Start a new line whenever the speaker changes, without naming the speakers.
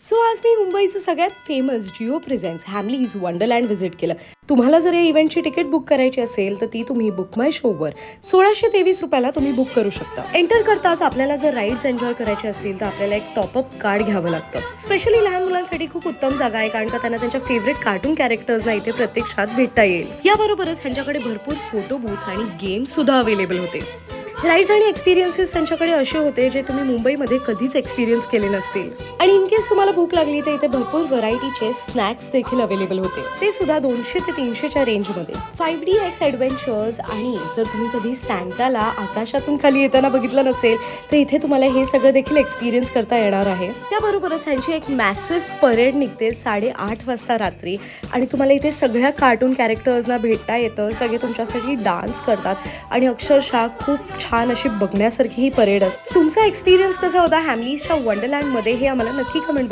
So आज मी मुंबईचं सगळ्यात famous Jio presents Hamleys wonderland visit केलं. तुम्हाला जर या इव्हेंटची तिकीट बुक करायची असेल तर ती तुम्ही बुक माय शोवर सोळाशे तेवीस रुपयाला तुम्ही बुक करू शकता. एंटर करताच आपल्याला जर राईड्स एन्जॉय करायचे असतील तर आपल्याला एक टॉपअप कार्ड घ्यावं लागतं. स्पेशली लहान मुलांसाठी खूप उत्तम जागा आहे कारण का त्यांना त्यांच्या फेवरेट कार्टून कॅरेक्टर्सना इथे प्रत्यक्षात भेटता येईल. याबरोबरच त्यांच्याकडे भरपूर फोटो बूथ्स आणि गेम्स सुद्धा अवेलेबल होते. राईड्स आणि एक्सपिरियन्सेस त्यांच्याकडे असे होते जे तुम्ही मुंबईमध्ये कधीच एक्सपिरियन्स केले नसतील. आणि इन केस तुम्हाला भूक लागली तर इथे भरपूर व्हरायटीचे स्नॅक्स देखील अवेलेबल होते. ते सुद्धा दोनशे ते तीनशेच्या रेंजमध्ये फाईव्ह डी एक्स ॲडव्हेंचर्स आणि जर तुम्ही कधी सँटाला आकाशातून खाली येताना बघितलं नसेल तर इथे तुम्हाला हे सगळं देखील एक्सपिरियन्स करता येणार आहे. त्याबरोबरच ह्यांची एक मॅसिव्ह परेड निघते साडेआठ वाजता रात्री. आणि तुम्हाला इथे सगळ्या कार्टून कॅरेक्टर्सना भेटता येतं. सगळे तुमच्यासाठी डान्स करतात. आणि अक्षरशः खूप छान अशी बघण्यासारखी ही परेड असते. तुमचा एक्सपिरियन्स कसा होता हॅमलीजच्या वंडरलँडमध्ये हे आम्हाला नक्की कमेंट